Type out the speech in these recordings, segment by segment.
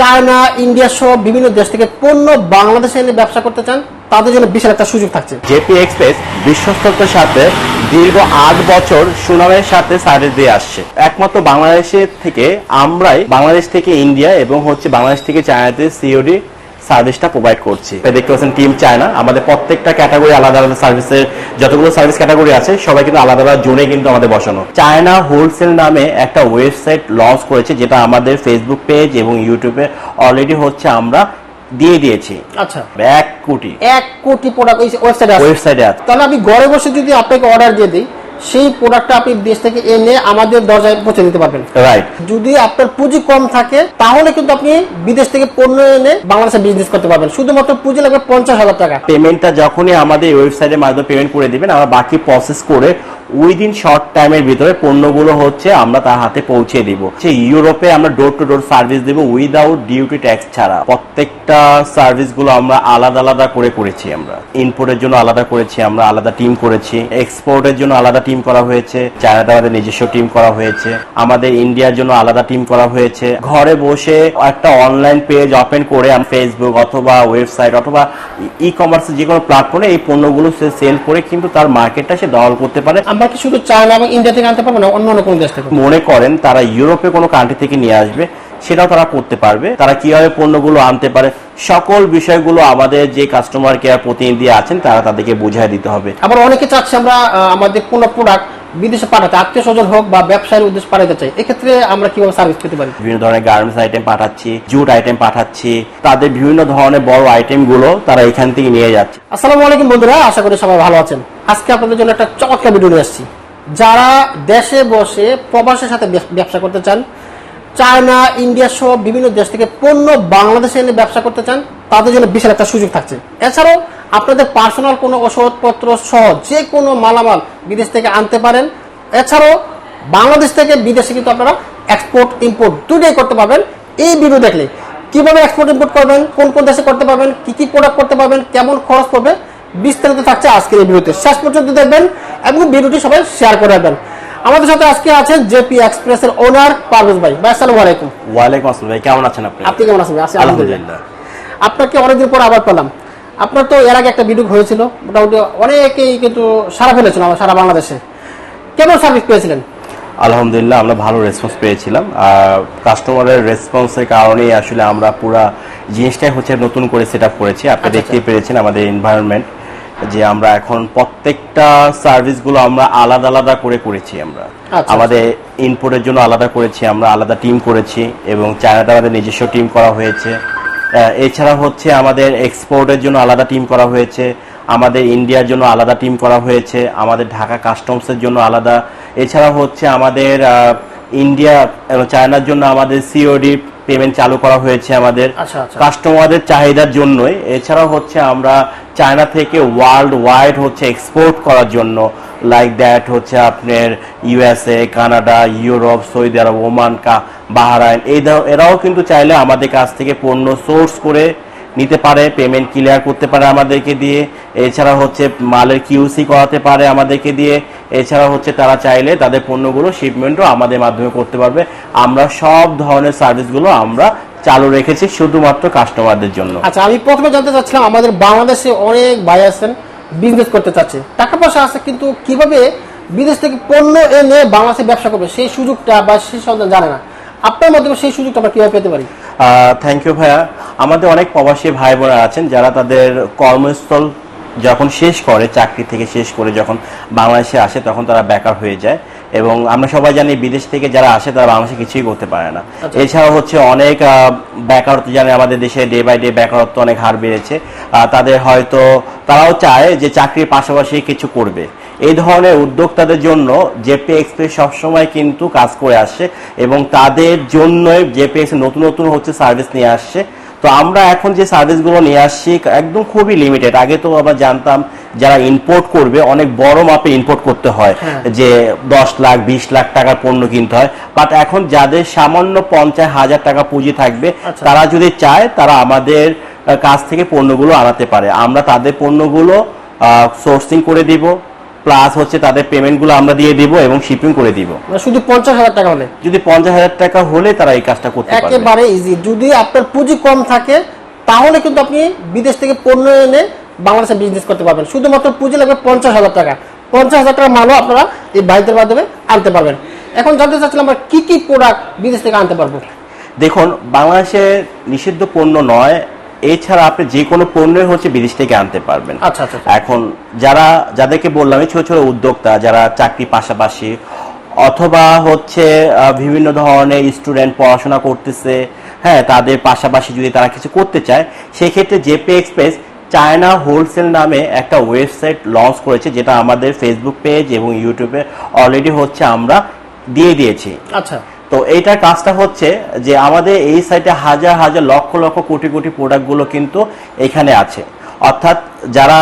China, India সহ বিভিন্ন দেশ থেকে পণ্য বাংলাদেশে এনে ব্যবসা করতে চান, তাদের জন্য বিশাল একটা সুযোগ থাকছে। জেপি এক্সপ্রেস বিশ্বস্ততার সাথে দীর্ঘ আট বছর সুনামের সাথে সার্ভিস দিয়ে আসছে। একমাত্র বাংলাদেশের থেকে আমরাই বাংলাদেশ থেকে ইন্ডিয়া এবং হচ্ছে বাংলাদেশ থেকে চায়নাতে সিওডি সার্ভিসটা প্রোভাইড করছি। দেখতে পাচ্ছেন টিম চায়না আমাদের প্রত্যেকটা ক্যাটাগরি আলাদা আলাদা সার্ভিসের যতগুলো সার্ভিস ক্যাটাগরি আছে সবাই কিন্তু আলাদা আলাদা জোনে কিন্তু আমাদের বসানো। চায়না হোলসেল নামে একটা ওয়েবসাইট লঞ্চ করেছে যেটা আমাদের ফেসবুক পেজ এবং ইউটিউবে অলরেডি হচ্ছে আমরা দিয়ে দিয়েছি। আচ্ছা। এক কোটি। এক কোটি প্রোডাক্ট ওয়েবসাইটে আছে। ওয়েবসাইটে আছে। তাহলে আমি ঘরে বসে যদি আপনাকে অর্ডার দিয়ে দিই সেই প্রোডাক্টটা আপনি দেশ থেকে এনে আমাদের দরজায় পৌঁছে দিতে পারবেন। রাইট যদি আপনার পুঁজি কম থাকে তাহলে কিন্তু আপনি বিদেশ থেকে পণ্য এনে বাংলাদেশে বিজনেস করতে পারবেন। শুধুমাত্র পুঁজি লাগবে পঞ্চাশ হাজার টাকা। পেমেন্টটা যখনই আমাদের ওয়েবসাইটের মাধ্যমে পেমেন্ট করে দিবেন আমরা বাকি প্রসেস করে উইদিন শর্ট টাইমের ভিতরে পণ্যগুলো হচ্ছে আমরা তার হাতে পৌঁছে দিব। সে ইউরোপে আমরা ডোর টু ডোর সার্ভিস দেবো উইদাউট ডিউটি ট্যাক্স ছাড়া। প্রত্যেকটা সার্ভিসগুলো আমরা আলাদা আলাদা করে করেছি আমরা। ইনপুটের জন্য আলাদা করেছি আমরা, আলাদা টিম করেছি। এক্সপোর্টের জন্য আলাদা টিম করা হয়েছে। চায়নাতে আমাদের নিজস্ব টিম করা হয়েছে। আমাদের ইন্ডিয়ার জন্য আলাদা টিম করা হয়েছে। ঘরে বসে একটা অনলাইন পেজ ওপেন করে ফেসবুক অথবা ওয়েবসাইট অথবা ই কমার্সের যে কোনো প্ল্যাটফর্মে এই পণ্যগুলো সে সেল করে কিন্তু তার মার্কেটটা সে দখল করতে পারে। আমরা কি শুধু চায়না এবং ইন্ডিয়া থেকে আনতে পারব না অন্য অন্য কোনো দেশ থেকে? মনে করেন তারা ইউরোপে কোনো কান্ট্রি থেকে নিয়ে আসবে সেটাও তারা করতে পারবে। তারা কীভাবে পণ্যগুলো আনতে পারে সকল বিষয়গুলো আমাদের যে কাস্টমার কেয়ার প্রতিনিধি আছেন তারা তাদেরকে বুঝিয়ে দিতে হবে। আবার অনেকে চাচ্ছে আমরা আমাদের কোনো প্রোডাক্ট বিদেশে পাঠাতে আত্মীয় স্বজন হোক বা ব্যবসায়ের উদ্দেশ্যে পাঠাতে চাই এক্ষেত্রে আমরা কীভাবে সার্ভিস পেতে পারি? বিভিন্ন ধরনের গার্মেন্টস আইটেম পাঠাচ্ছি জুট আইটেম পাঠাচ্ছি তাদের বিভিন্ন ধরনের বড় আইটেমগুলো তারা এখান থেকে নিয়ে যাচ্ছে। আসসালামু আলাইকুম বন্ধুরা আশা করি সবাই ভালো আছেন। আজকে আপনাদের জন্য একটা চমৎকার ভিডিও নিয়ে আসছি। যারা দেশে বসে প্রবাসের সাথে ব্যবসা করতে চান চায়না ইন্ডিয়া সহ বিভিন্ন দেশ থেকে পণ্য বাংলাদেশে এনে ব্যবসা করতে চান তাদের জন্য বিশাল একটা সুযোগ থাকছে। এছাড়াও আপনাদের পার্সোনাল কোনো ওষুধপত্র সহ যে কোনো মালামাল বিদেশ থেকে আনতে পারেন। এছাড়াও বাংলাদেশ থেকে বিদেশে কিন্তু আপনারা এক্সপোর্ট ইম্পোর্ট দুটোই করতে পারবেন। এই ভিডিও দেখলে কীভাবে এক্সপোর্ট ইম্পোর্ট করবেন কোন কোন দেশে করতে পারবেন কি কি প্রোডাক্ট করতে পারবেন কেমন খরচ পড়বে বিস্তারিত থাকছে আজকের এই ভিডিওতে। শেষ পর্যন্ত দেখবেন এবং ভিডিওটি সবাই শেয়ার করে রাখবেন। আমাদের সাথে আজকে আছেন জেপি এক্সপ্রেসের ওনার পারভেজ ভাই। ভাই আসসালামু আলাইকুম। ওয়ালাইকুম আসসালাম ভাই কেমন আছেন আপনি? আপনি কেমন আছেন আলহামদুলিল্লাহ। আপনাকে অনেকদিন পর আবার পেলাম। আপনার তো এর আগে একটা ভিডিও হয়েছিল মোটামুটি অনেকেই কিন্তু সারা ফেলেছিল আমার সারা বাংলাদেশে। কেমন সার্ভিস পেয়েছিলেন? আলহামদুলিল্লাহ আমরা ভালো রেসপন্স পেয়েছিলাম। আর কাস্টমারের রেসপন্সের কারণেই আসলে আমরা পুরা জিনিসটাই হচ্ছে নতুন করে সেট আপ করেছি। আপনি আচ্ছা, দেখতেই পেরেছেন আমাদের এনভায়রনমেন্ট যে আমরা এখন প্রত্যেকটা সার্ভিসগুলো আমরা আলাদা আলাদা করে করেছি আমরা। আচ্ছা। আমাদের ইনপুটের জন্য আলাদা করেছি আমরা আলাদা টিম করেছি এবং চায়নাতে আমাদের নিজস্ব টিম করা হয়েছে। এছাড়া হচ্ছে আমাদের এক্সপোর্টের জন্য আলাদা টিম করা হয়েছে আমাদের ইন্ডিয়ার জন্য আলাদা টিম করা হয়েছে আমাদের ঢাকা কাস্টমসের জন্য আলাদা এছাড়া হচ্ছে আমাদের ইন্ডিয়া চায়নার জন্য আমাদের সিওডি পেমেন্ট চালু করা হয়েছে আমাদের আচ্ছা, আচ্ছা। কাস্টমারদের চাহিদার জন্যই এছাড়াও হচ্ছে আমরা চায়না থেকে ওয়ার্ল্ড ওয়াইড হচ্ছে এক্সপোর্ট করার জন্য লাইক দ্যাট হচ্ছে আপনার USA Canada Europe Saudi Arab Oman কা বাহারাইন এই এরাও কিন্তু চাইলে আমাদের কাছ থেকে পণ্য সোর্স করে নিতে পারে পেমেন্ট ক্লিয়ার করতে পারে আমাদেরকে দিয়ে। এছাড়া হচ্ছে মালের কিউসি করাতে পারে আমাদেরকে দিয়ে। এছাড়া হচ্ছে তারা চাইলে তাদের পণ্যগুলো শিপমেন্টও আমাদের মাধ্যমে করতে পারবে। আমরা সব ধরনের সার্ভিসগুলো আমরা চালু রেখেছি শুধুমাত্র কাস্টমারদের জন্য। আচ্ছা আমি প্রথমে জানতে চাচ্ছিলাম, আমাদের বাংলাদেশে অনেক ভাই আছেন বিজনেস করতে চাচ্ছে। টাকা পয়সা আছে, কিন্তু কীভাবে বিদেশ থেকে পণ্য এনে বাংলাদেশে ব্যবসা করবে, সেই সুযোগটা বা সেই সন্ধান জানে না। আপনার মাধ্যমে সেই সুযোগটা আমরা কীভাবে পেতে পারি? থ্যাংক ইউ ভাইয়া। আমাদের অনেক প্রবাসী ভাই বোনেরা আছেন, যারা তাদের কর্মস্থল যখন শেষ করে, চাকরি থেকে শেষ করে যখন বাংলাদেশে আসে, তখন তারা বেকার হয়ে যায়। এবং আমরা সবাই জানি বিদেশ থেকে যারা আসে তারা বাংলাদেশে কিছুই করতে পারে না। আচ্ছা। এছাড়াও হচ্ছে অনেক বেকারত্ব জানে আমাদের দেশে ডে বাই ডে বেকারত্ব অনেক হার বেড়েছে। তাদের হয়তো তারাও চায় যে চাকরির পাশাপাশি কিছু করবে। এই ধরনের উদ্যোক্তাদের জন্য জেপি এক্সপ্রেস সবসময় কিন্তু কাজ করে আসছে এবং তাদের জন্যই জেপি এক্সপ্রেস নতুন নতুন হচ্ছে সার্ভিস নিয়ে আসছে। তো আমরা এখন যে সার্ভিসগুলো নিয়ে আসছি একদম খুবই লিমিটেড আগে তো আমরা জানতাম যারা ইম্পোর্ট করবে অনেক বড় মাপে ইম্পোর্ট করতে হয়। হ্যাঁ। যে দশ লাখ বিশ লাখ টাকার পণ্য কিনতে হয়। বাট এখন যাদের সামান্য পঞ্চাশ হাজার টাকা পুঁজি থাকবে আচ্ছা। তারা যদি চায় তারা আমাদের কাছ থেকে পণ্যগুলো আনাতে পারে। আমরা তাদের পণ্যগুলো সোর্সিং করে দিব। প্লাস হচ্ছে তাদের পেমেন্টগুলো আমরা দিয়ে দিব এবং শিপিং করে দিব। মানে শুধু পঞ্চাশ হাজার টাকা হলে। যদি পঞ্চাশ হাজার টাকা হলে তারা এই কাজটা করতে পারবে। একেবারে ইজি যদি আপনার পুঁজি কম থাকে তাহলে কিন্তু আপনি বিদেশ থেকে পণ্য এনে বাংলাদেশে বিজনেস করতে পারবেন। শুধুমাত্র পুঁজি লাগবে পঞ্চাশ হাজার টাকা। পঞ্চাশ হাজার টাকা মালও আপনারা এই ভাইদের মাধ্যমে আনতে পারবেন। এখন জানতে চাচ্ছিলাম আমরা কি কি প্রোডাক্ট বিদেশ থেকে আনতে পারব? দেখুন বাংলাদেশে নিষিদ্ধ পণ্য নয় এছাড়া আপনি যে কোনো পণ্যের হচ্ছে বিদেশ থেকে আনতে পারবেন। আচ্ছা, আচ্ছা। এখন যারা যাদেরকে বললাম ছোট ছোট উদ্যোক্তা যারা চাকরি পাশাপাশি অথবা হচ্ছে বিভিন্ন ধরনের স্টুডেন্ট পড়াশোনা করতেছে হ্যাঁ তাদের পাশাপাশি যদি তারা কিছু করতে চায় সেক্ষেত্রে জেপি এক্সপ্রেস চায়না হোলসেল নামে একটা ওয়েবসাইট লঞ্চ করেছে যেটা আমাদের ফেসবুক পেজ এবং ইউটিউবে অলরেডি হচ্ছে আমরা দিয়ে দিয়েছি। আচ্ছা। তো এইটার কাজটা হচ্ছে যে আমাদের এই সাইটে হাজার হাজার লক্ষ লক্ষ কোটি কোটি প্রোডাক্টগুলো কিন্তু এখানে আছে। অর্থাৎ যারা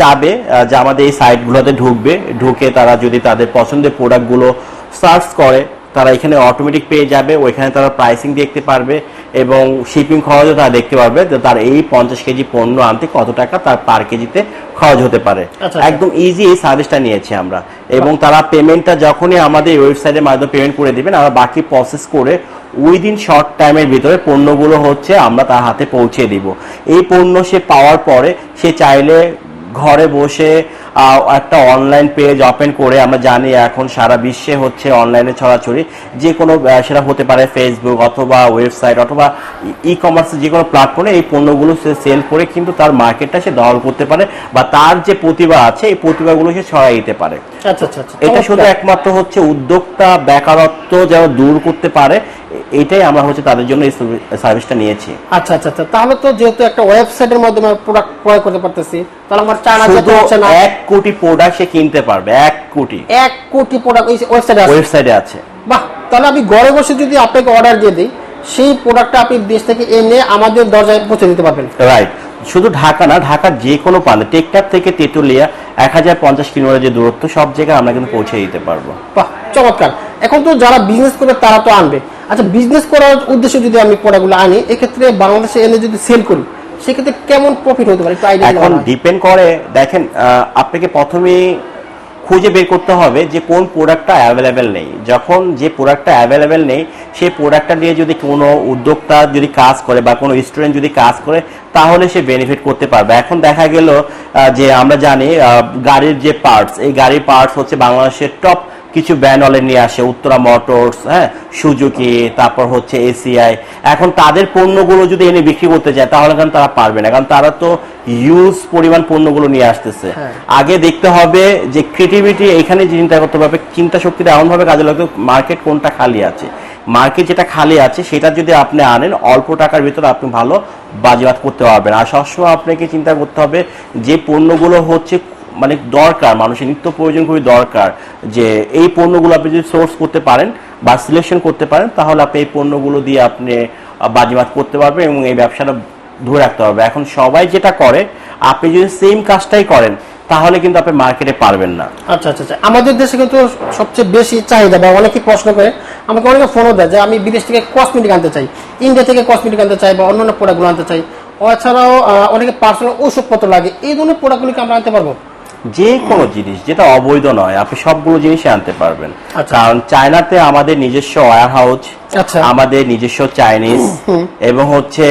চাবে যে আমাদের এই সাইটগুলোতে ঢুকবে, ঢুকে তারা যদি তাদের পছন্দের প্রোডাক্টগুলো সার্চ করে তারা এখানে অটোমেটিক পেয়ে যাবে ওইখানে তারা প্রাইসিং দেখতে পারবে এবং শিপিং খরচও তারা দেখতে পারবে যে তার এই পঞ্চাশ কেজি পণ্য আনতে কত টাকা তার পার কেজিতে খরচ হতে পারে। আচ্ছা। একদম ইজি এই সার্ভিসটা নিয়েছি আমরা। এবং তারা পেমেন্টটা যখনই আমাদের ওয়েবসাইটের মাধ্যমে পেমেন্ট করে দিবেন আমরা বাকি প্রসেস করে উইদিন শর্ট টাইমের ভিতরে পণ্যগুলো হচ্ছে আমরা তার হাতে পৌঁছে দিব। এই পণ্য সে পাওয়ার পরে সে চাইলে ঘরে বসে একটা অনলাইন পেজ ওপেন করে আমরা জানি এখন সারা বিশ্বে হচ্ছে অনলাইনে ছড়াছড়ি। যে কোনো সেটা হতে পারে ফেসবুক অথবা ওয়েবসাইট অথবা ই কমার্স যে কোনো প্ল্যাটফর্মে এই পণ্যগুলো সে সেল করে কিন্তু তার মার্কেটটা সে দখল করতে পারে বা তার যে প্রতিভা আছে এই প্রতিভাগুলো সে ছড়াই দিতে পারে। আচ্ছা আচ্ছা আচ্ছা এটা শুধু একমাত্র হচ্ছে উদ্যোক্তা বেকারত্ব যেন দূর করতে পারে এটাই আমরা হচ্ছে তাদের জন্য এই সার্ভিসটা নিয়েছি। আচ্ছা আচ্ছা আচ্ছা। তাহলে তো যেহেতু একটা ওয়েবসাইটের মাধ্যমে প্রোডাক্ট ক্রয় করতে পারতেছি তাহলে আমার যেতে শুধু হচ্ছে না। এক কোটি প্রোডাক্ট সে কিনতে পারবে এক কোটি। এক কোটি প্রোডাক্ট ওয়েবসাইটে আছে। ওয়েবসাইটে আছে। বাহ তাহলে আমি ঘরে বসে যদি আপনাকে অর্ডার দিয়ে দিই সেই প্রোডাক্টটা আপনি দেশ থেকে এনে আমাদের দরজায় পৌঁছে দিতে পারবেন। রাইট শুধু ঢাকা না ঢাকার যে কোনো প্রান্তে টেকটাপ থেকে তেতুলিয়া এক হাজার পঞ্চাশ কিলোমিটার যে দূরত্ব সব জায়গায় আমরা কিন্তু পৌঁছে দিতে পারব। বাহ চমৎকার। এখন তো যারা বিজনেস করবে তারা তো আনবে। আচ্ছা বিজনেস করার উদ্দেশ্যে যদি আমি প্রোডাক্টগুলো আনি এক্ষেত্রে বাংলাদেশে এনে যদি সেল করি সেক্ষেত্রে কেমন প্রফিট হতে পারে? এখন ডিপেন্ড করে দেখেন আপনাকে প্রথমেই খুঁজে বের করতে হবে যে কোন প্রোডাক্টটা অ্যাভেলেবেল নেই। যখন যে প্রোডাক্টটা অ্যাভেলেবেল নেই সেই প্রোডাক্টটা নিয়ে যদি কোনো উদ্যোক্তা যদি কাজ করে বা কোনো স্টুডেন্ট যদি কাজ করে তাহলে সে বেনিফিট করতে পারবে। এখন দেখা গেল যে আমরা জানি গাড়ির যে পার্টস এই গাড়ির পার্টস হচ্ছে বাংলাদেশের টপ কিছু ব্র্যান্ড অলে নিয়ে আসে উত্তরা মোটরস হ্যাঁ সুজুকি তারপর হচ্ছে এসিআই এখন তাদের পণ্যগুলো যদি এনে বিক্রি করতে চায় তাহলে কারণ তারা পারবে না কারণ তারা তো ইউজ পরিমাণ পণ্যগুলো নিয়ে আসতেছে। হ্যাঁ। আগে দেখতে হবে যে ক্রিয়েটিভিটি এখানে যে চিন্তা করতে হবে চিন্তা শক্তিটা এমন ভাবে কাজে লাগবে মার্কেট কোনটা খালি আছে? মার্কেট যেটা খালি আছে সেটা যদি আপনি আনেন অল্প টাকার ভিতরে আপনি ভালো বাজিবাদ করতে পারবেন। আর সবসময় আপনাকে চিন্তা করতে হবে যে পণ্যগুলো হচ্ছে মানে দরকার, মানুষের নিত্য প্রয়োজন খুবই দরকার যে এই পণ্যগুলো আপনি যদি সোর্স করতে পারেন বা সিলেকশন করতে পারেন, তাহলে আপনি এই পণ্যগুলো দিয়ে আপনি বাজিমাত করতে পারবেন এবং এই ব্যবসাটা ধরে রাখতে পারবে এখন সবাই যেটা করে, আপনি যদি সেম কাজটাই করেন, তাহলে কিন্তু আপনি মার্কেটে পারবেন না। আচ্ছা আচ্ছা আচ্ছা। আমাদের দেশে কিন্তু সবচেয়ে বেশি চাহিদা, বা অনেকে প্রশ্ন করে, আমাকে অনেকে ফোনও দেয় যে আমি বিদেশ থেকে কসমেটিক আনতে চাই ইন্ডিয়া থেকে কসমেটিক আনতে চাই, বা অন্যান্য প্রোডাক্টগুলো আনতে চাই। এছাড়াও অনেকে পার্সোনাল ওষুধপত্র লাগে, এই ধরনের প্রোডাক্টগুলোকে আমরা আনতে পারব? যে কোনো জিনিস যেটা অবৈধ নয় আপনি সবগুলো জিনিসই আনতে পারবেন আচ্ছা। কারণ চায়নাতে আমাদের নিজস্ব ওয়ার হাউস আচ্ছা। আমাদের নিজস্ব চাইনিজ এবং হচ্ছে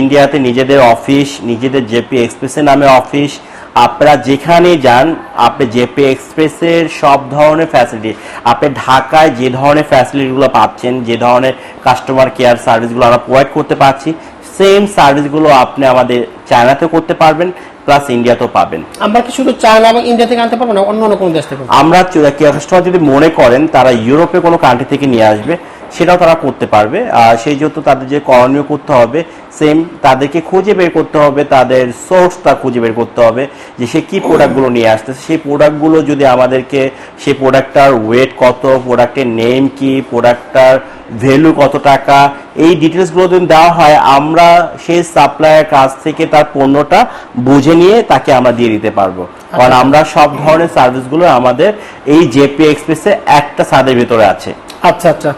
ইন্ডিয়াতে নিজেদের অফিস নিজেদের জেপি এক্সপ্রেসের নামে অফিস আপনারা যেখানে যান আপনি জেপি এক্সপ্রেসের সব ধরনের ফ্যাসিলিটি আপনি ঢাকায় যে ধরনের ফ্যাসিলিটিগুলো পাচ্ছেন যে ধরনের কাস্টমার কেয়ার সার্ভিসগুলো আমরা প্রোভাইড করতে পারছি সেম সার্ভিসগুলো আপনি আমাদের চায়নাতেও করতে পারবেন প্লাস ইন্ডিয়াতেও পাবেন। আমরা কি শুধু চায়না এবং ইন্ডিয়া থেকে আনতে পারব না অন্য অন্য কোনো দেশ থেকে? আমরা কাস্টমার যদি মনে করেন তারা ইউরোপে কোনো কান্ট্রি থেকে নিয়ে আসবে সেটাও তারা করতে পারবে। আর সেই যেহেতু তাদের যে করণীয় করতে হবে সেম তাদেরকে খুঁজে বের করতে হবে তাদের সোর্সটা খুঁজে বের করতে হবে যে সে কি প্রোডাক্টগুলো নিয়ে আসতেছে। সেই প্রোডাক্টগুলো যদি আমাদেরকে সেই প্রোডাক্টটার ওয়েট কত প্রোডাক্টের নেম কি প্রোডাক্টটার ভ্যালু কত টাকা এই ডিটেলসগুলো যদি দেওয়া হয় আমরা সেই সাপ্লায়ার কাছ থেকে তার পণ্যটা বুঝে নিয়ে তাকে আমরা দিয়ে দিতে পারব। কারণ আমরা সব ধরনের সার্ভিসগুলো আমাদের এই জেপি এক্সপ্রেসে একটা সাদের ভিতরে আছে। আচ্ছা আচ্ছা।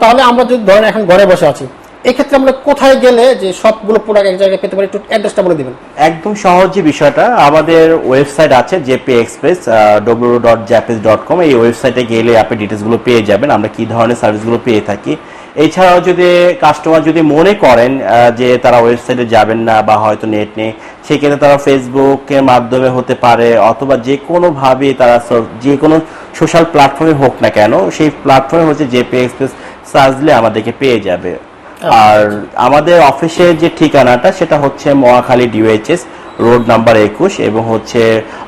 তাহলে আমরা যদি ধরেন এখন ঘরে বসে আছি, এক্ষেত্রে আমরা কোথায় গেলে যে সবগুলো প্রোডাক্ট এক জায়গায় পেতে পারি, একটু অ্যাড্রেসটা বলে দিবেন? একদম সহজ যে বিষয়টা, আমাদের ওয়েবসাইট আছে জেপি এক্সপ্রেস ডব্লিউ ডট জ্যাপিস ডট কম এই ওয়েবসাইটে গেলে আপনি ডিটেলসগুলো পেয়ে যাবেন, আমরা কি ধরনের সার্ভিসগুলো পেয়ে থাকি। এছাড়াও যদি কাস্টমার যদি মনে করেন যে তারা ওয়েবসাইটে যাবেন না বা হয়তো নেট নেই, সেক্ষেত্রে তারা ফেসবুকের মাধ্যমে হতে পারে, অথবা যে কোনোভাবে তারা যে কোনো সোশ্যাল প্ল্যাটফর্মে হোক না কেন সেই প্ল্যাটফর্মে হচ্ছে জেপি এক্সপ্রেস সার্চ দিলে আমাদেরকে পেয়ে যাবে। আর আমাদের অফিসের যে ঠিকানাটা সেটা হচ্ছে মহাখালী ডিওএইচএস রোড নাম্বার একুশ এবং হচ্ছে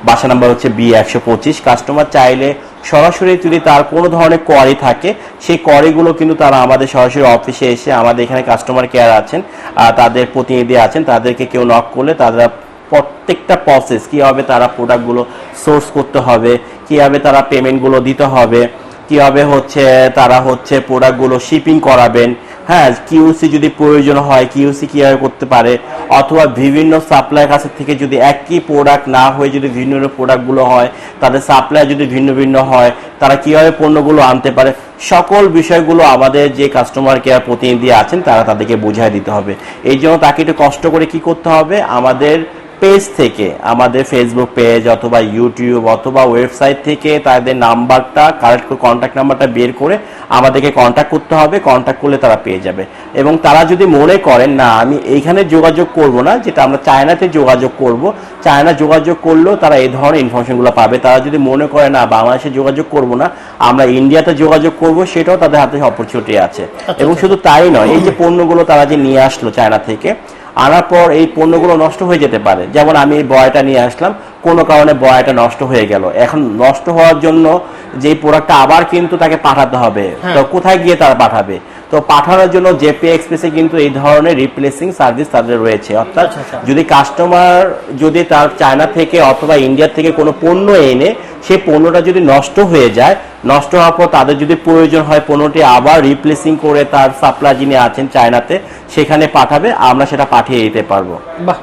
বাসা নাম্বার হচ্ছে বি একশো পঁচিশ। কাস্টমার চাইলে সরাসরি যদি তার কোনো ধরনের কোয়ারি থাকে সেই কোয়ারিগুলো কিন্তু তারা আমাদের সরাসরি অফিসে এসে আমাদের এখানে কাস্টমার কেয়ার আছেন আর তাদের প্রতিনিধি আছেন তাদেরকে কেউ নক করলে তারা প্রত্যেকটা প্রসেস কীভাবে তারা প্রোডাক্টগুলো সোর্স করতে হবে, কীভাবে তারা পেমেন্টগুলো দিতে হবে, কীভাবে হচ্ছে তারা হচ্ছে প্রোডাক্টগুলো শিপিং করাবেন হ্যাঁ কিউসি যদি প্রয়োজন হয় কিউসি কীভাবে করতে পারে, অথবা বিভিন্ন সাপ্লাইয়ের কাছে থেকে যদি একই প্রোডাক্ট না হয়ে যদি ভিন্ন ভিন্ন প্রোডাক্টগুলো হয়, তাদের সাপ্লাই যদি ভিন্ন ভিন্ন হয়, তারা কীভাবে পণ্যগুলো আনতে পারে, সকল বিষয়গুলো আমাদের যে কাস্টমার কেয়ার প্রতিনিধি আছেন, তারা তাদেরকে বুঝাই দিতে হবে। এই জন্য তাকে একটু কষ্ট করে কি করতে হবে? আমাদের পেজ থেকে আমাদের ফেসবুক পেজ অথবা ইউটিউব অথবা ওয়েবসাইট থেকে তাদের নাম্বারটা কারেক্ট করে কন্ট্যাক্ট নাম্বারটা বের করে আমাদেরকে কন্ট্যাক্ট করতে হবে কন্ট্যাক্ট করলে তারা পেয়ে যাবে। এবং তারা যদি মনে করেন না আমি এইখানে যোগাযোগ করব না যেটা আমরা চায়নাতে যোগাযোগ করব। চায়না যোগাযোগ করলেও তারা এই ধরনের ইনফরমেশনগুলো পাবে। তারা যদি মনে করে না বাংলাদেশে যোগাযোগ করব না আমরা ইন্ডিয়াতে যোগাযোগ করব সেটাও তাদের হাতে অপরচুনিটি আছে। এবং শুধু তাই নয় এই যে পণ্যগুলো তারা যে নিয়ে আসলো চায়না থেকে আনার পর এই পণ্যগুলো নষ্ট হয়ে যেতে পারে। যেমন আমি এই বয়টা নিয়ে আসলাম কোনো কারণে বয়টা নষ্ট হয়ে গেল। এখন নষ্ট হওয়ার জন্য যে প্রোডাক্টটা আবার কিন্তু তাকে পাঠাতে হবে। হ্যাঁ। তো কোথায় গিয়ে তারা পাঠাবে? তো পাঠানোর জন্য জেপি এক্সপ্রেসে কিন্তু এই ধরনের রিপ্লেসিং সার্ভিস তাদের রয়েছে। অর্থাৎ আচ্ছা, আচ্ছা। যদি কাস্টমার যদি তার চায়না থেকে অথবা ইন্ডিয়া থেকে কোনো পণ্য এনে সেই পণ্যটা যদি নষ্ট হয়ে যায় নষ্ট হওয়ার পর তাদের যদি প্রয়োজন হয় পণ্যটি আবার রিপ্লেসিং করে তার সাপ্লাই যিনি আছেন চায়নাতে সেখানে পাঠাবে আমরা সেটা পাঠিয়ে দিতে পারব।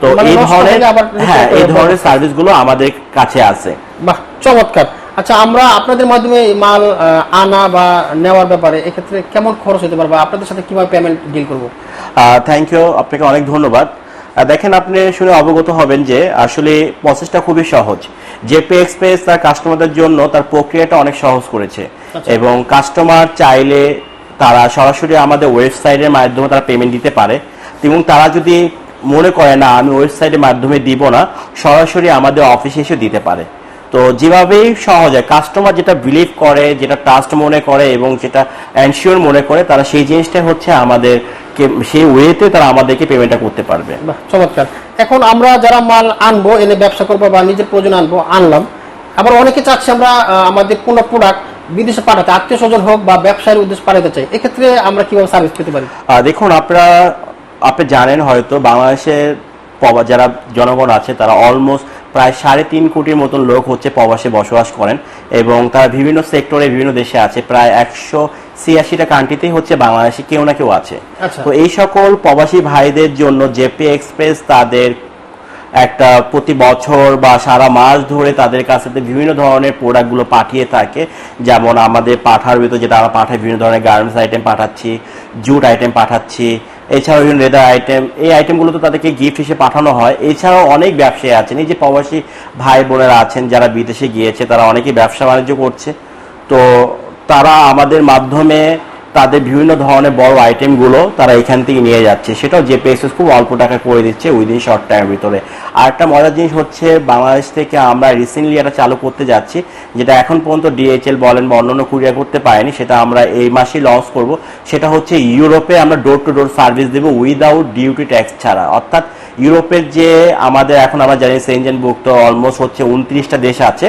তো মানে এই ধরনের হ্যাঁ এই ধরনের সার্ভিসগুলো আমাদের কাছে আছে। বাহ চমৎকার। আচ্ছা আমরা আপনাদের মাধ্যমে মাল আনা বা নেওয়ার ব্যাপারে এক্ষেত্রে কেমন খরচ হতে পারবে আপনাদের সাথে কীভাবে পেমেন্ট ডিল করব? থ্যাংক ইউ আপনাকে অনেক ধন্যবাদ। দেখেন আপনি শুনে অবগত হবেন যে আসলে প্রসেসটা খুবই সহজ। জেপি এক্সপ্রেস তার কাস্টমারদের জন্য তার প্রক্রিয়াটা অনেক সহজ করেছে। আচ্ছা। এবং কাস্টমার চাইলে তারা সরাসরি আমাদের ওয়েবসাইটের মাধ্যমে তারা পেমেন্ট দিতে পারে। এবং তারা যদি মনে করে না আমি ওয়েবসাইটের মাধ্যমে দিব না সরাসরি আমাদের অফিসে এসে দিতে পারে। তো যেভাবেই সহজ হয় কাস্টমার যেটা বিলিভ করে যেটা ট্রাস্ট মনে করে এবং যেটা অ্যানশিওর মনে করে তারা সেই জিনিসটা হচ্ছে আমাদের সেই ওয়েতে তারা আমাদেরকে পেমেন্টটা করতে পারবে। চমৎকার। এখন আমরা যারা মাল আনব এনে ব্যবসা করব বা নিজের প্রয়োজন আনব আনলাম। আবার অনেকে চাচ্ছে আমরা আমাদের কোনো প্রোডাক্ট বিদেশে পাঠাতে আত্মীয় স্বজন হোক বা ব্যবসায়ের উদ্দেশ্যে পাঠাতে চাই এক্ষেত্রে আমরা কীভাবে সার্ভিস পেতে পারি? দেখুন আপনারা আপনি জানেন হয়তো বাংলাদেশের যারা জনগণ আছে তারা অলমোস্ট প্রায় সাড়ে তিন কোটির মতন লোক হচ্ছে প্রবাসে বসবাস করেন এবং তারা বিভিন্ন সেক্টরে বিভিন্ন দেশে আছে। প্রায় একশো ছিয়াশিটা কান্ট্রিতেই হচ্ছে বাংলাদেশে কেউ না কেউ আছে। আচ্ছা। তো এই সকল প্রবাসী ভাইদের জন্য জেপি এক্সপ্রেস তাদের একটা প্রতি বছর বা সারা মাস ধরে তাদের কাছে থেকে বিভিন্ন ধরনের প্রোডাক্টগুলো পাঠিয়ে থাকে। যেমন আমাদের পাঠার ভিতর যেটা আমরা পাঠাই বিভিন্ন ধরনের গার্মেন্টস আইটেম পাঠাচ্ছি জুট আইটেম পাঠাচ্ছি এছাড়াও বিভিন্ন লেদার আইটেম এই আইটেমগুলো তো তাদেরকে গিফট হিসেবে পাঠানো হয়। এছাড়াও অনেক ব্যবসায়ী আছেন, এই যে প্রবাসী ভাই বোনেরা আছেন, যারা বিদেশে গিয়েছে, তারা অনেকে ব্যবসা বাণিজ্য করছে। তো তারা আমাদের মাধ্যমে তাদের বিভিন্ন ধরনের বড় আইটেমগুলো তারা এখান থেকে নিয়ে যাচ্ছে। সেটাও যে পেসেস খুব অল্প টাকা করে দিচ্ছে উইদিন শর্ট টাইমের ভিতরে। আর একটা মজার জিনিস হচ্ছে বাংলাদেশ থেকে আমরা রিসেন্টলি এটা চালু করতে যাচ্ছি, যেটা এখন পর্যন্ত ডিএইচএল বলেন বা অন্যান্য কুরিয়ার করতে পারেনি, সেটা আমরা এই মাসেই লঞ্চ করব। সেটা হচ্ছে ইউরোপে আমরা ডোর টু ডোর সার্ভিস দেবো উইদাউট ডিউটি ট্যাক্স ছাড়া। অর্থাৎ ইউরোপের যে আমাদের, এখন আমরা জানি সেনজেন বুক তো অলমোস্ট হচ্ছে উনত্রিশটা দেশ আছে।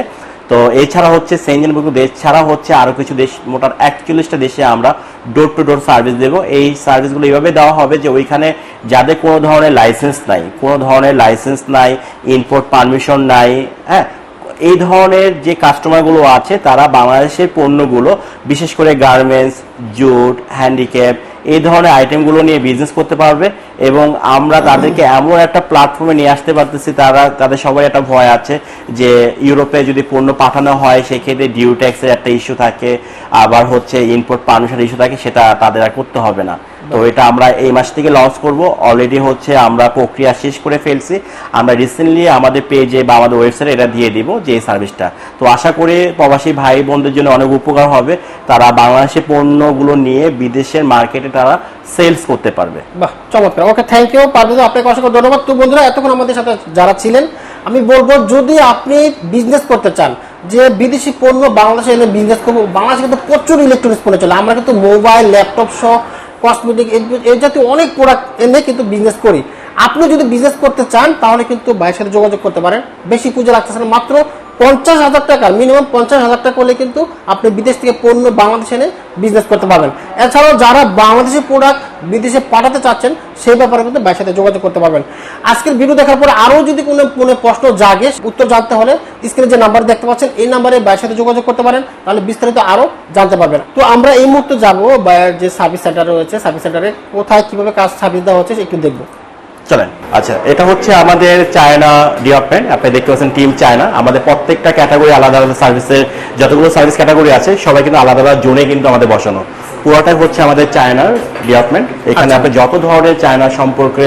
তো এছাড়া হচ্ছে সেঞ্জনভুক্ত দেশ ছাড়া হচ্ছে আরও কিছু দেশ মোটার একচল্লিশটা দেশে আমরা ডোর টু ডোর সার্ভিস দেবো। এই সার্ভিসগুলো এইভাবে দেওয়া হবে যে ওইখানে যাদের কোনো ধরনের লাইসেন্স নাই, কোনো ধরনের লাইসেন্স নাই ইম্পোর্ট পারমিশন নাই হ্যাঁ এই ধরনের যে কাস্টমারগুলো আছে তারা বাংলাদেশের পণ্যগুলো, বিশেষ করে গার্মেন্টস জুট হ্যান্ডিক্যাপ এই ধরনের আইটেমগুলো নিয়ে বিজনেস করতে পারবে। এবং আমরা তাদেরকে এমন একটা প্ল্যাটফর্মে নিয়ে আসতে পারতেছি, তারা, তাদের সবাই একটা ভয় আছে যে ইউরোপে যদি পণ্য পাঠানো হয়, সেক্ষেত্রে ডিউ ট্যাক্সের একটা ইস্যু থাকে, আবার হচ্ছে ইনপোর্ট পারমিশন ইস্যু থাকে, সেটা তাদের আর করতে হবে না। তো এটা আমরা এই মাস থেকে লঞ্চ করব। অলরেডি হচ্ছে আমরা প্রক্রিয়া শেষ করে ফেলছি। আমরা রিসেন্টলি আমাদের পেজে বা আমাদের ওয়েবসাইটে এটা দিয়ে দিব যে সার্ভিসটা তো আশা করি প্রবাসী ভাই বোনদের জন্য অনেক উপকার হবে। তারা বাংলাদেশি পণ্যগুলো নিয়ে বিদেশের মার্কেটে তারা সেলস করতে পারবে। বাহ, চমৎকার। ওকে থ্যাংক ইউ পারভেজ আপনাকে অসংখ্য ধন্যবাদ। তো বন্ধুরা, এতক্ষণ আমাদের সাথে যারা ছিলেন, আমি বলব যদি আপনি বিজনেস করতে চান, যে বিদেশি পণ্য বাংলাদেশে এনে বিজনেস করব, বাংলাদেশে কিন্তু প্রচুর ইলেকট্রনিক্স পণ্য চলে। আমরা কিন্তু মোবাইল ল্যাপটপ সহ কসমেটিক এই জাতীয় অনেক প্রোডাক্ট এনে কিন্তু বিজনেস করি। আপনি যদি বিজনেস করতে চান, তাহলে কিন্তু সাথে যোগাযোগ করতে পারেন। বেশি পুজো রাখতেছেন মাত্র পঞ্চাশ হাজার টাকা মিনিমাম পঞ্চাশ হাজার টাকা হলে কিন্তু আপনি বিদেশ থেকে পণ্য বাংলাদেশে এনে বিজনেস করতে পারবেন। এছাড়াও যারা বাংলাদেশি প্রোডাক্ট বিদেশে পাঠাতে চাচ্ছেন, সেই ব্যাপারে কিন্তু সাথে যোগাযোগ করতে পারবেন। আজকের ভিডিও দেখার পরে আরও যদি কোনো মনে প্রশ্ন জাগে, উত্তর জানতে হলে স্ক্রিনে যে নাম্বার দেখতে পাচ্ছেন, এই নাম্বারে সাথে যোগাযোগ করতে পারেন, তাহলে বিস্তারিত আরও জানতে পারবেন। তো আমরা এই মুহূর্তে যাব, ভাইয়ের যে সার্ভিস সেন্টার রয়েছে সার্ভিস সেন্টারে কোথায় কীভাবে কাজ সার্ভিস দেওয়া হচ্ছে, একটু দেখব। চলেন আচ্ছা এটা হচ্ছে আমাদের চায়না ডিপার্টমেন্ট আপনি দেখতে পাচ্ছেন টিম চায়না। আমাদের প্রত্যেকটা ক্যাটাগরি আলাদা আলাদা সার্ভিসের যতগুলো সার্ভিস ক্যাটাগরি আছে সবাই কিন্তু আলাদা আলাদা জোনে কিন্তু আমাদের বসানো। পুরোটাই হচ্ছে আমাদের চায়নার ডিপার্টমেন্ট এখানে আচ্ছা। আপনি যত ধরনের চায়না সম্পর্কে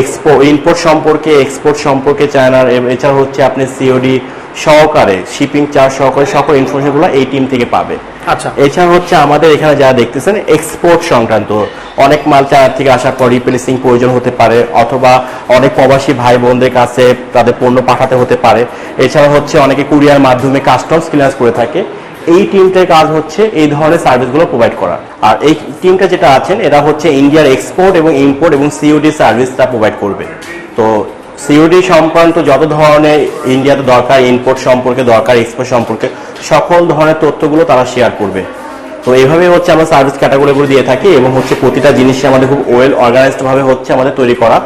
এক্সপো ইম্পোর্ট সম্পর্কে এক্সপোর্ট সম্পর্কে চায়নার এছাড়া হচ্ছে আপনি সিওডি সহকারে শিপিং চার্জ সহকারে সকল ইনফরমেশনগুলো এই টিম থেকে পাবে। এছাড়া হচ্ছে আমাদের এখানে যারা দেখতেছেন এক্সপোর্ট সংক্রান্ত, অনেক মাল চায়না থেকে আসার পর রিপ্লেসিং প্রয়োজন হতে পারে, অথবা অনেক প্রবাসী ভাই বোনদের কাছে তাদের পণ্য পাঠাতে হতে পারে। এছাড়া হচ্ছে অনেকে কুরিয়ার মাধ্যমে কাস্টমস ক্লিয়ারেন্স করে থাকে। এই টিমটার কাজ হচ্ছে এই ধরনের সার্ভিসগুলো প্রোভাইড করা। আর এই টিমটা যেটা আছেন, এরা হচ্ছে ইন্ডিয়ার এক্সপোর্ট এবং ইম্পোর্ট এবং সিওডি সার্ভিসটা প্রোভাইড করবে। তো সিওডি সংক্রান্ত যত ধরনের ইন্ডিয়াতে দরকার ইম্পোর্ট সম্পর্কে দরকার এক্সপোর্ট সম্পর্কে সকল ধরনের তথ্যগুলো তারা শেয়ার করবে। তো এইভাবে হচ্ছে আমরা সার্ভিস ক্যাটাগরিগুলো দিয়ে থাকি এবং হচ্ছে প্রতিটা জিনিসই আমাদের খুব ওয়েল অর্গানাইজড ভাবে হচ্ছে আমাদের তৈরি করা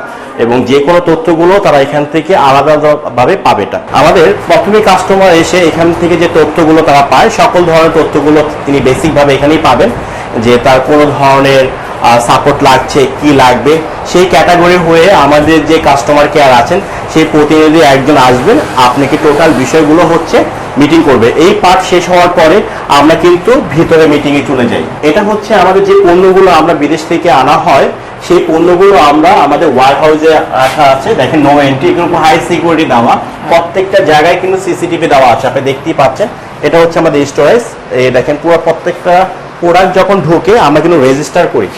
এবং যে কোনো তথ্যগুলো তারা এখান থেকে আলাদাভাবে পাবে এটা। আমাদের প্রথমে কাস্টমার এসে এখান থেকে যে তথ্যগুলো তারা পায়, সকল ধরনের তথ্যগুলো তিনি বেসিকভাবে এখানেই পাবেন যে তার কোনো ধরনের সাপোর্ট লাগছে, কি লাগবে, সেই ক্যাটাগরি হয়ে আমাদের যে কাস্টমার কেয়ার আছেন, সেই প্রতিনিধি একজন আসবেন, আপনাকে টোটাল বিষয়গুলো হচ্ছে মিটিং করবে। এই পার্ট শেষ হওয়ার পরে আমরা কিন্তু ভিতরে মিটিংয়ে চলে যাই। এটা হচ্ছে আমাদের যে পণ্যগুলো আমরা বিদেশ থেকে আনা হয়, সেই পণ্যগুলো আমরা আমাদের ওয়ার হাউসে রাখা আছে। দেখেন নো এন্ট্রি এগুলো হাই সিকিউরিটি দেওয়া প্রত্যেকটা জায়গায় কিন্তু সিসিটিভি দেওয়া আছে, আপনি দেখতেই পাচ্ছেন। এটা হচ্ছে আমাদের স্টোরেজ এই দেখেন, পুরো প্রত্যেকটা প্রোডাক্ট যখন ঢোকে আমরা কিন্তু রেজিস্টার করি।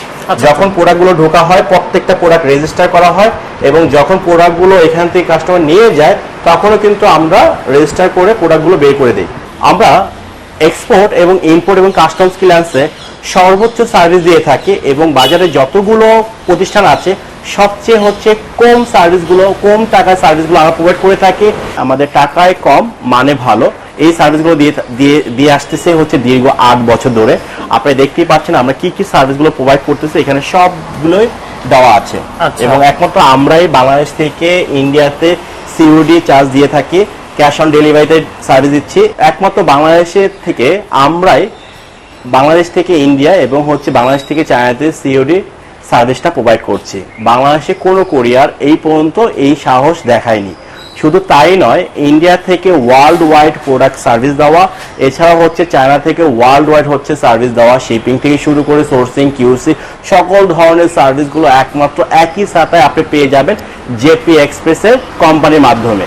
যখন প্রোডাক্টগুলো ঢোকা হয় প্রত্যেকটা প্রোডাক্ট রেজিস্টার করা হয় এবং যখন প্রোডাক্টগুলো এখান থেকে কাস্টমার নিয়ে যায় তখনও কিন্তু আমরা রেজিস্টার করে প্রোডাক্টগুলো বের করে দিই। আমরা এক্সপোর্ট এবং ইম্পোর্ট এবং কাস্টমস ক্লিয়ারেন্সে সর্বোচ্চ সার্ভিস দিয়ে থাকি এবং বাজারে যতগুলো প্রতিষ্ঠান আছে সবচেয়ে হচ্ছে কম সার্ভিসগুলো কম টাকার সার্ভিসগুলো আমরা প্রোভাইড করে থাকি। আমাদের টাকায় কম মানে ভালো। এই সার্ভিসগুলো দিয়ে দিয়ে দিয়ে আসতেছে হচ্ছে দীর্ঘ আট বছর ধরে। আপনি দেখতেই পাচ্ছেন আমরা কি কি সার্ভিসগুলো প্রোভাইড করতেছি এখানে সবগুলোই দেওয়া আছে। আচ্ছা। এবং একমাত্র আমরাই বাংলাদেশ থেকে ইন্ডিয়াতে সিওডি চার্জ দিয়ে থাকি ক্যাশ অন ডেলিভারিতে সার্ভিস দিচ্ছি। একমাত্র বাংলাদেশের থেকে আমরাই বাংলাদেশ থেকে ইন্ডিয়া এবং হচ্ছে বাংলাদেশ থেকে চায়নাতে সিওডি সার্ভিসটা প্রোভাইড করছি। বাংলাদেশে কোনো কোরিয়ার এই পর্যন্ত এই সাহস দেখায়নি। শুধু তাই নয় ইন্ডিয়া থেকে ওয়ার্ল্ড ওয়াইড প্রোডাক্ট সার্ভিস দেওয়া এছাড়া হচ্ছে চায়না থেকে ওয়ার্ল্ড ওয়াইড হচ্ছে সার্ভিস দেওয়া শিপিং থেকে শুরু করে সোর্সিং কিউসি সকল ধরনের সার্ভিসগুলো একমাত্র একই সাথে আপনি পেয়ে যাবেন জেপি এক্সপ্রেসের কোম্পানির মাধ্যমে।